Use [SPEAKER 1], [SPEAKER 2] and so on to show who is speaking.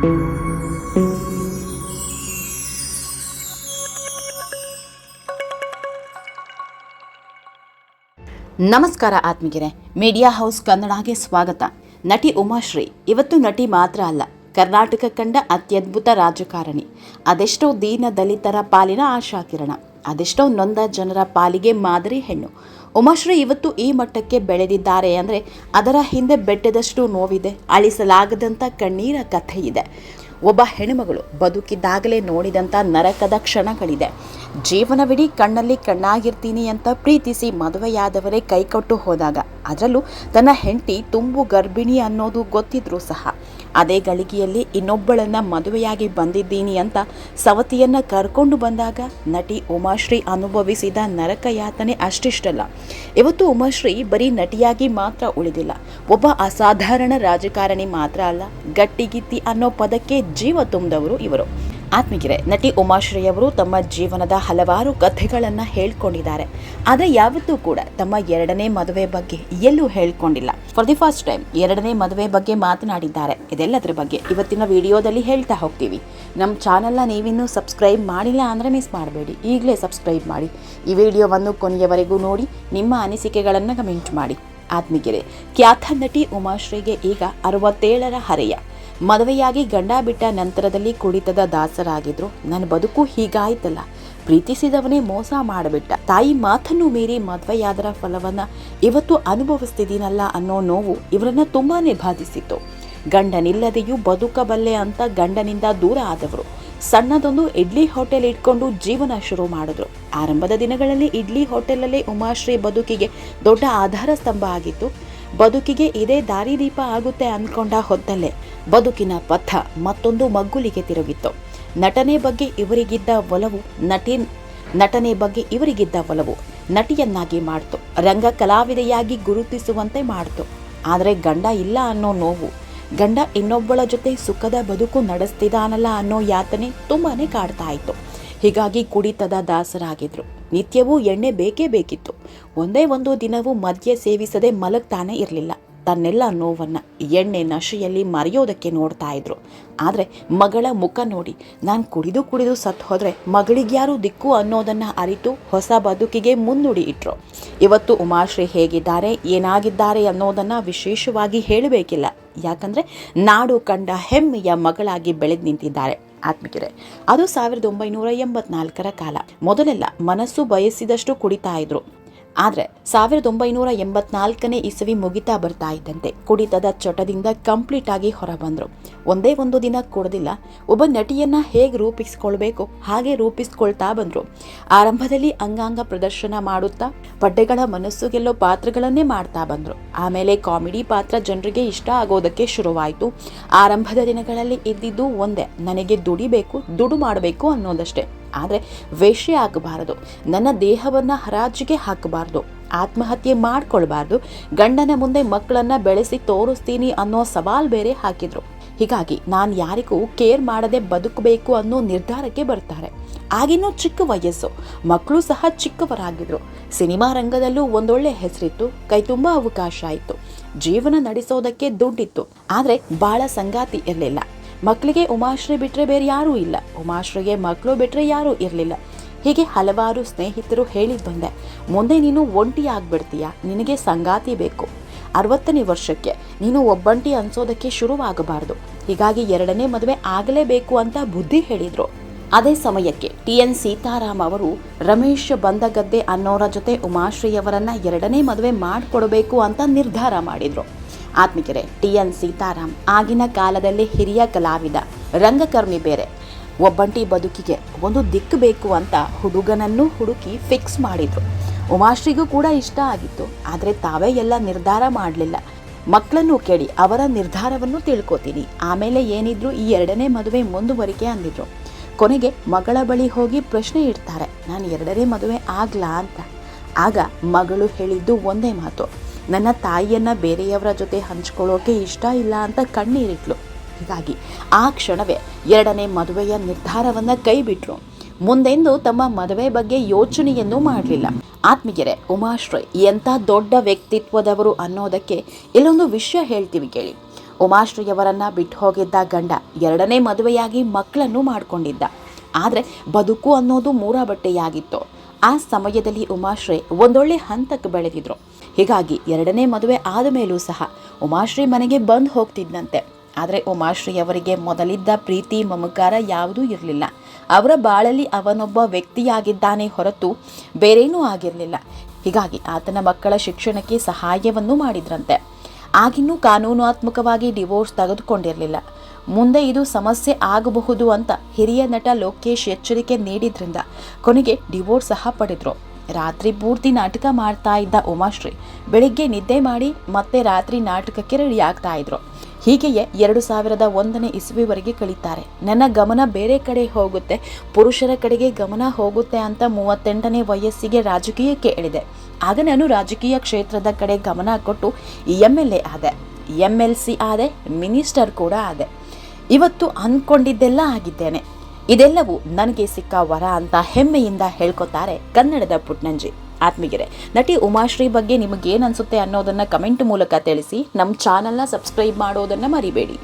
[SPEAKER 1] ನಮಸ್ಕಾರ ಆತ್ಮೀಗೆರೆ media house ಕನ್ನಡಗೆ ಸ್ವಾಗತ. ನಟಿ ಉಮಾಶ್ರೀ ಇವತ್ತು ನಟಿ ಮಾತ್ರ ಅಲ್ಲ, ಕರ್ನಾಟಕ ಕಂಡ ಅತ್ಯದ್ಭುತ ರಾಜಕಾರಣಿ. ಅದೆಷ್ಟೋ ದೀನ ದಲಿತರ ಪಾಲಿನ ಆಶಾಕಿರಣ. ಅದೆಷ್ಟೋ ನೊಂದ ಜನರ ಪಾಲಿಗೆ ಮಾದರಿ ಹೆಣ್ಣು. ಉಮಾಶ್ರೀ ಇವತ್ತು ಈ ಮಟ್ಟಕ್ಕೆ ಬೆಳೆದಿದ್ದಾರೆ ಅಂದರೆ ಅದರ ಹಿಂದೆ ಬೆಟ್ಟದಷ್ಟು ನೋವಿದೆ ಅಳಿಸಲಾಗದಂಥ ಕಣ್ಣೀರ ಕಥೆ ಇದೆ ಒಬ್ಬ ಹೆಣ್ಣುಮಗಳು ಬದುಕಿದ್ದಾಗಲೇ ನೋಡಿದಂಥ ನರಕದ ಕ್ಷಣಗಳಿದೆ. ಜೀವನವಿಡೀ ಕಣ್ಣಲ್ಲಿ ಕಣ್ಣಾಗಿರ್ತೀನಿ ಅಂತ ಪ್ರೀತಿಸಿ ಮದುವೆಯಾದವರೇ ಕೈಕೊಟ್ಟು ಹೋದಾಗ ಅದರಲ್ಲೂ ತನ್ನ ಹೆಂಡತಿ ತುಂಬು ಗರ್ಭಿಣಿ ಅನ್ನೋದು ಗೊತ್ತಿದ್ರೂ ಸಹ. ಅದೇ ಗಳಿಗೆಯಲ್ಲಿ ಇನ್ನೊಬ್ಬಳನ್ನು ಮದುವೆಯಾಗಿ ಬಂದಿದ್ದೀನಿ ಅಂತ ಸವತಿಯನ್ನ ಕರ್ಕೊಂಡು ಬಂದಾಗ ನಟಿ ಉಮಾಶ್ರೀ ಅನುಭವಿಸಿದ ನರಕ ಯಾತನೆ ಅಷ್ಟಿಷ್ಟಲ್ಲ. ಇವತ್ತು ಉಮಾಶ್ರೀ ಬರೀ ನಟಿಯಾಗಿ ಮಾತ್ರ ಉಳಿದಿಲ್ಲ. ಒಬ್ಬ ಅಸಾಧಾರಣ ರಾಜಕಾರಣಿ ಮಾತ್ರ ಅಲ್ಲ, ಗಟ್ಟಿಗಿತ್ತಿ ಅನ್ನೋ ಪದಕ್ಕೆ ಜೀವ ತುಂಬಿದವರು ಇವರು. ಆತ್ಮಗಿರೆ ನಟಿ ಉಮಾಶ್ರೀ ಅವರು ತಮ್ಮ ಜೀವನದ ಹಲವಾರು ಕಥೆಗಳನ್ನು ಹೇಳ್ಕೊಂಡಿದ್ದಾರೆ. ಆದರೆ ಯಾವತ್ತೂ ಕೂಡ ತಮ್ಮ ಎರಡನೇ ಮದುವೆ ಬಗ್ಗೆ ಎಲ್ಲೂ ಹೇಳ್ಕೊಂಡಿಲ್ಲ. ಫಾರ್ ದಿ ಫಸ್ಟ್ ಟೈಮ್ ಎರಡನೇ ಮದುವೆ ಬಗ್ಗೆ ಮಾತನಾಡಿದ್ದಾರೆ. ಇದೆಲ್ಲದರ ಬಗ್ಗೆ ಇವತ್ತಿನ ವಿಡಿಯೋದಲ್ಲಿ ಹೇಳ್ತಾ ಹೋಗ್ತೀವಿ. ನಮ್ಮ ಚಾನಲ್ನ ನೀವಿನ್ನೂ ಸಬ್ಸ್ಕ್ರೈಬ್ ಮಾಡಿಲ್ಲ ಅಂದರೆ ಮಿಸ್ ಮಾಡಬೇಡಿ. ಈಗಲೇ ಸಬ್ಸ್ಕ್ರೈಬ್ ಮಾಡಿ. ಈ ವಿಡಿಯೋವನ್ನು ಕೊನೆಯವರೆಗೂ ನೋಡಿ, ನಿಮ್ಮ ಅನಿಸಿಕೆಗಳನ್ನು ಕಮೆಂಟ್ ಮಾಡಿ. ಆತ್ಮೀಗೆರೆ ಖ್ಯಾತ ನಟಿ ಉಮಾಶ್ರೀಗೆ ಈಗ ಅರವತ್ತೇಳರ ಹರೆಯ. ಮದುವೆಯಾಗಿ ಗಂಡ ಬಿಟ್ಟ ನಂತರದಲ್ಲಿ ಕುಡಿತದ ದಾಸರಾಗಿದ್ರು. ನನ್ನ ಬದುಕು ಹೀಗಾಯ್ತಲ್ಲ. ಪ್ರೀತಿಸಿದವನೇ ಮೋಸ ಮಾಡಿಬಿಟ್ಟ. ತಾಯಿ ಮಾತನ್ನು ಮೀರಿ ಮದುವೆಯಾದರ ಫಲವನ್ನ ಇವತ್ತು ಅನುಭವಿಸ್ತಿದ್ದೀನಲ್ಲ ಅನ್ನೋ ನೋವು ಇವರನ್ನ ತುಂಬಾನೇ ಬಾಧಿಸಿತ್ತು. ಗಂಡನಿಲ್ಲದೆಯೂ ಬದುಕಬಲ್ಲೆ ಅಂತ ಗಂಡನಿಂದ ದೂರ ಆದವರು. ಸಣ್ಣದೊಂದು ಇಡ್ಲಿ ಹೋಟೆಲ್ ಇಟ್ಕೊಂಡು ಜೀವನ ಶುರು ಮಾಡಿದ್ರು. ಆರಂಭದ ದಿನಗಳಲ್ಲಿ ಇಡ್ಲಿ ಹೋಟೆಲಲ್ಲೇ ಉಮಾಶ್ರೀ ಬದುಕಿಗೆ ದೊಡ್ಡ ಆಧಾರ ಸ್ತಂಭ ಆಗಿತ್ತು. ಬದುಕಿಗೆ ಇದೇ ದಾರಿದೀಪ ಆಗುತ್ತೆ ಅಂದ್ಕೊಂಡ ಹೊತ್ತಲ್ಲೇ ಬದುಕಿನ ಪಥ ಮತ್ತೊಂದು ಮಗ್ಗುಲಿಗೆ ತಿರುಗಿತ್ತು. ನಟನೆ ಬಗ್ಗೆ ಇವರಿಗಿದ್ದ ಒಲವು ನಟಿ ನಟನೆ ಬಗ್ಗೆ ಇವರಿಗಿದ್ದ ಒಲವು ನಟಿಯನ್ನಾಗಿ ಮಾಡ್ತು. ರಂಗ ಕಲಾವಿದೆಯಾಗಿ ಗುರುತಿಸುವಂತೆ ಮಾಡ್ತು. ಆದರೆ ಗಂಡ ಇಲ್ಲ ಅನ್ನೋ ನೋವು ಗಂಡ ಇನ್ನೊಬ್ಬಳ ಜೊತೆ ಸುಖದ ಬದುಕು ನಡೆಸ್ತಿದಾನಲ್ಲ ಅನ್ನೋ ಯಾತನೆ ತುಂಬಾನೇ ಕಾಡ್ತಾ ಇತ್ತು. ಹೀಗಾಗಿ ಕುಡಿತದ ದಾಸರಾಗಿದ್ರು. ನಿತ್ಯವೂ ಎಣ್ಣೆ ಬೇಕೇ ಬೇಕಿತ್ತು. ಒಂದೇ ಒಂದು ದಿನವೂ ಮದ್ಯ ಸೇವಿಸದೆ ಮಲಗ್ತಾನೆ ಇರಲಿಲ್ಲ. ತನ್ನೆಲ್ಲ ನೋವನ್ನು ಎಣ್ಣೆ ನಶೆಯಲ್ಲಿ ಮರೆಯೋದಕ್ಕೆ ನೋಡ್ತಾ ಇದ್ರು. ಆದರೆ ಮಗಳ ಮುಖ ನೋಡಿ, ನಾನು ಕುಡಿದು ಕುಡಿದು ಸತ್ತು ಹೋದರೆ ಮಗಳಿಗ್ಯಾರು ದಿಕ್ಕು ಅನ್ನೋದನ್ನು ಅರಿತು ಹೊಸ ಬದುಕಿಗೆ ಮುನ್ನುಡಿ ಇಟ್ರು. ಇವತ್ತು ಉಮಾಶ್ರೀ ಹೇಗಿದ್ದಾರೆ, ಏನಾಗಿದ್ದಾರೆ ಅನ್ನೋದನ್ನು ವಿಶೇಷವಾಗಿ ಹೇಳಬೇಕಿಲ್ಲ. ಯಾಕಂದರೆ ನಾಡು ಕಂಡ ಹೆಮ್ಮೆಯ ಮಗಳಾಗಿ ಬೆಳೆದು ನಿಂತಿದ್ದಾರೆ. ಆತ್ಮಿಕರೆ, ಅದು ಸಾವಿರದ ಒಂಬೈನೂರ ಎಂಬತ್ನಾಲ್ಕರ ಕಾಲ. ಮೊದಲೆಲ್ಲ ಮನಸ್ಸು ಬಯಸಿದಷ್ಟು ಕುಡಿತಾ ಇದ್ರು. ಆದರೆ ಸಾವಿರದ ಒಂಬೈನೂರ ಎಂಬತ್ನಾಲ್ಕನೇ ಇಸವಿ ಮುಗಿತಾ ಬರ್ತಾ ಇದ್ದಂತೆ ಕುಡಿತದ ಚಟದಿಂದ ಕಂಪ್ಲೀಟ್ ಆಗಿ ಹೊರಬಂದರು. ಒಂದೇ ಒಂದು ದಿನ ಕೊಡೋದಿಲ್ಲ, ಒಬ್ಬ ನಟಿಯನ್ನ ಹೇಗೆ ರೂಪಿಸ್ಕೊಳ್ಬೇಕು, ಹಾಗೆ ರೂಪಿಸ್ಕೊಳ್ತಾ ಬಂದರು. ಆರಂಭದಲ್ಲಿ ಅಂಗಾಂಗ ಪ್ರದರ್ಶನ ಮಾಡುತ್ತಾ ಪಡ್ಡೆಗಳ ಮನಸ್ಸು ಗೆಲ್ಲೋ ಪಾತ್ರಗಳನ್ನೇ ಮಾಡ್ತಾ ಬಂದರು. ಆಮೇಲೆ ಕಾಮಿಡಿ ಪಾತ್ರ ಜನರಿಗೆ ಇಷ್ಟ ಆಗೋದಕ್ಕೆ ಶುರುವಾಯಿತು. ಆರಂಭದ ದಿನಗಳಲ್ಲಿ ಇದ್ದಿದ್ದು ಒಂದೇ, ನನಗೆ ದುಡಿಬೇಕು ದುಡು ಮಾಡಬೇಕು ಅನ್ನೋದಷ್ಟೇ. ಆದರೆ ವೇಷ್ಯ ಆಗಬಾರದು. ನನ್ನ ದೇಹವನ್ನು ಹರಾಜಿಗೆ ಹಾಕಬಾರ್ದು. ಆತ್ಮಹತ್ಯೆ ಮಾಡ್ಕೊಳ್ಬಾರ್ದು. ಗಂಡನ ಮುಂದೆ ಮಕ್ಕಳನ್ನು ಬೆಳೆಸಿ ತೋರಿಸ್ತೀನಿ ಅನ್ನೋ ಸವಾಲ್ ಬೇರೆ ಹಾಕಿದರು. ಹೀಗಾಗಿ ನಾನು ಯಾರಿಗೂ ಕೇರ್ ಮಾಡದೆ ಬದುಕಬೇಕು ಅನ್ನೋ ನಿರ್ಧಾರಕ್ಕೆ ಬರ್ತಾರೆ. ಆಗಿನ್ನೂ ಚಿಕ್ಕ ವಯಸ್ಸು. ಮಕ್ಕಳು ಸಹ ಚಿಕ್ಕವರಾಗಿದ್ರು. ಸಿನಿಮಾ ರಂಗದಲ್ಲೂ ಒಂದೊಳ್ಳೆ ಹೆಸರಿತ್ತು. ಕೈ ತುಂಬ ಅವಕಾಶ ಆಯಿತು. ಜೀವನ ನಡೆಸೋದಕ್ಕೆ ದುಡ್ಡಿತ್ತು. ಆದರೆ ಬಾಳ ಸಂಗಾತಿ ಇರಲಿಲ್ಲ. ಮಕ್ಕಳಿಗೆ ಉಮಾಶ್ರೀ ಬಿಟ್ಟರೆ ಬೇರೆ ಯಾರೂ ಇಲ್ಲ. ಉಮಾಶ್ರೀಗೆ ಮಕ್ಕಳು ಬಿಟ್ಟರೆ ಯಾರೂ ಇರಲಿಲ್ಲ. ಹೀಗೆ ಹಲವಾರು ಸ್ನೇಹಿತರು ಹೇಳಿದ್ ಬಂದೆ. ಮುಂದೆ ನೀನು ಒಂಟಿ ಆಗ್ಬಿಡ್ತೀಯ? ನಿನಗೆ ಸಂಗಾತಿ ಬೇಕು. ಅರವತ್ತನೇ ವರ್ಷಕ್ಕೆ ನೀನು ಒಬ್ಬಂಟಿ ಅನ್ಸೋದಕ್ಕೆ ಶುರುವಾಗಬಾರ್ದು. ಹೀಗಾಗಿ ಎರಡನೇ ಮದುವೆ ಆಗಲೇಬೇಕು ಅಂತ ಬುದ್ಧಿ ಹೇಳಿದರು. ಅದೇ ಸಮಯಕ್ಕೆ ಟಿ. ಎನ್. ಸೀತಾರಾಮ್ ಅವರು ರಮೇಶ್ ಬಂದಗದ್ದೆ ಅನ್ನೋರ ಜೊತೆ ಉಮಾಶ್ರೀಯವರನ್ನ ಎರಡನೇ ಮದುವೆ ಮಾಡಿಕೊಡಬೇಕು ಅಂತ ನಿರ್ಧಾರ ಮಾಡಿದ್ರು. ಆತ್ಮಿಕರೆ, ಟಿ. ಎನ್. ಸೀತಾರಾಮ್ ಆಗಿನ ಕಾಲದಲ್ಲಿ ಹಿರಿಯ ಕಲಾವಿದ, ರಂಗಕರ್ಮಿ ಬೇರೆ. ಒಬ್ಬಂಟಿ ಬದುಕಿಗೆ ಒಂದು ದಿಕ್ಕು ಬೇಕು ಅಂತ ಹುಡುಗನನ್ನು ಹುಡುಕಿ ಫಿಕ್ಸ್ ಮಾಡಿದ್ರು. ಉಮಾಶ್ರೀಗೂ ಕೂಡ ಇಷ್ಟ ಆಗಿತ್ತು, ಆದರೆ ತಾವೇ ಎಲ್ಲ ನಿರ್ಧಾರ ಮಾಡಲಿಲ್ಲ. ಮಕ್ಕಳನ್ನು ಕೇಳಿ ಅವರ ನಿರ್ಧಾರವನ್ನು ತಿಳ್ಕೊತೀನಿ. ಆಮೇಲೆ ಏನಿದ್ರು ಈ ಎರಡನೇ ಮದುವೆ ಮುಂದುವರಿಕೆ ಅಂದಿದ್ರು. ಕೊನೆಗೆ ಮಗಳ ಬಳಿ ಹೋಗಿ ಪ್ರಶ್ನೆ ಇಡ್ತಾರೆ, ನಾನು ಎರಡನೇ ಮದುವೆ ಆಗ್ಲಾ? ಅಂತ. ಆಗ ಮಗಳು ಹೇಳಿದ್ದು ಒಂದೇ ಮಾತು ನನ್ನ ತಾಯಿಯನ್ನು ಬೇರೆಯವರ ಜೊತೆ ಹಂಚ್ಕೊಳ್ಳೋಕೆ ಇಷ್ಟ ಇಲ್ಲ ಅಂತ ಕಣ್ಣೀರಿಟ್ಲು. ಹೀಗಾಗಿ ಆ ಕ್ಷಣವೇ ಎರಡನೇ ಮದುವೆಯ ನಿರ್ಧಾರವನ್ನ ಕೈಬಿಟ್ರು ಮುಂದೆಂದು ತಮ್ಮ ಮದುವೆ ಬಗ್ಗೆ ಯೋಚನೆಯನ್ನು ಮಾಡಲಿಲ್ಲ. ಆತ್ಮೀಯರೇ, ಉಮಾಶ್ರಯ್ ಎಂಥ ದೊಡ್ಡ ವ್ಯಕ್ತಿತ್ವದವರು ಅನ್ನೋದಕ್ಕೆ ಇಲ್ಲೊಂದು ವಿಷಯ ಹೇಳ್ತೀವಿ ಕೇಳಿ. ಉಮಾಶ್ರಯವರನ್ನು ಬಿಟ್ಟು ಹೋಗಿದ್ದ ಗಂಡ ಎರಡನೇ ಮದುವೆಯಾಗಿ ಮಕ್ಕಳನ್ನು ಮಾಡಿಕೊಂಡಿದ್ದ. ಆದರೆ ಬದುಕು ಅನ್ನೋದು ಮೂರ ಬಟ್ಟೆಯಾಗಿತ್ತು ಆ ಸಮಯದಲ್ಲಿ ಉಮಾಶ್ರಯ್ ಒಂದೊಳ್ಳೆ ಹಂತಕ್ಕೆ ಬೆಳೆದಿದ್ರು. ಹೀಗಾಗಿ ಎರಡನೇ ಮದುವೆ ಆದ ಮೇಲೂ ಸಹ ಉಮಾಶ್ರೀ ಮನೆಗೆ ಬಂದು ಹೋಗ್ತಿದ್ದಂತೆ ಆದರೆ ಉಮಾಶ್ರೀ ಅವರಿಗೆ ಮೊದಲಿದ್ದ ಪ್ರೀತಿ, ಮಮಕಾರ ಯಾವುದೂ ಇರಲಿಲ್ಲ. ಅವರ ಬಾಳಲ್ಲಿ ಅವನೊಬ್ಬ ವ್ಯಕ್ತಿಯಾಗಿದ್ದಾನೆ ಹೊರತು ಬೇರೇನೂ ಆಗಿರಲಿಲ್ಲ. ಹೀಗಾಗಿ ಆತನ ಮಕ್ಕಳ ಶಿಕ್ಷಣಕ್ಕೆ ಸಹಾಯವನ್ನು ಮಾಡಿದ್ರಂತೆ. ಆಗಿನ್ನೂ ಕಾನೂನಾತ್ಮಕವಾಗಿ ಡಿವೋರ್ಸ್ ತೆಗೆದುಕೊಂಡಿರಲಿಲ್ಲ. ಮುಂದೆ ಇದು ಸಮಸ್ಯೆ ಆಗಬಹುದು ಅಂತ ಹಿರಿಯ ನಟ ಲೋಕೇಶ್ ಎಚ್ಚರಿಕೆ ನೀಡಿದ್ರಿಂದ ಕೊನೆಗೆ ಡಿವೋರ್ಸ್ ಸಹ ಪಡೆದ್ರು. ರಾತ್ರಿ ಪೂರ್ತಿ ನಾಟಕ ಮಾಡ್ತಾ ಇದ್ದ ಉಮಾಶ್ರೀ ಬೆಳಿಗ್ಗೆ ನಿದ್ದೆ ಮಾಡಿ ಮತ್ತೆ ರಾತ್ರಿ ನಾಟಕಕ್ಕೆ ರೆಡಿ ಆಗ್ತಾ ಇದ್ರು. ಹೀಗೆಯೇ ಎರಡು ಸಾವಿರದ ಒಂದನೇ ಇಸುವಿವರೆಗೆ ಕಳೀತಾರೆ. ನನ್ನ ಗಮನ ಬೇರೆ ಕಡೆ ಹೋಗುತ್ತೆ, ಪುರುಷರ ಕಡೆಗೆ ಗಮನ ಹೋಗುತ್ತೆ ಅಂತ ಮೂವತ್ತೆಂಟನೇ ವಯಸ್ಸಿಗೆ ರಾಜಕೀಯಕ್ಕೆ ಇಳಿದೆ. ಆಗ ನಾನು ರಾಜಕೀಯ ಕ್ಷೇತ್ರದ ಕಡೆ ಗಮನ ಕೊಟ್ಟು ಎಂ ಎಲ್ ಎ ಆದೆ. ಎಂ ಎಲ್ ಸಿ ಆದೆ, ಮಿನಿಸ್ಟರ್ ಕೂಡ ಆದೆ. ಇವತ್ತು ಅಂದ್ಕೊಂಡಿದ್ದೆಲ್ಲ ಆಗಿದ್ದೇನೆ. ಇದೆಲ್ಲವೂ ನನಗೆ ಸಿಕ್ಕ ವರ ಅಂತ ಹೆಮ್ಮೆಯಿಂದ ಹೇಳ್ಕೊತಾರೆ ಕನ್ನಡದ ಪುಟ್ನಂಜಿ. ಆತ್ಮೀಗೆರೆ ನಟಿ ಉಮಾಶ್ರೀ ಬಗ್ಗೆ ನಿಮಗೇನು ಅನಿಸುತ್ತೆ ಅನ್ನೋದನ್ನು ಕಮೆಂಟ್ ಮೂಲಕ ತಿಳಿಸಿ ನಮ್ಮ ಚಾನಲ್ನ ಸಬ್ಸ್ಕ್ರೈಬ್ ಮಾಡೋದನ್ನು ಮರಿಬೇಡಿ.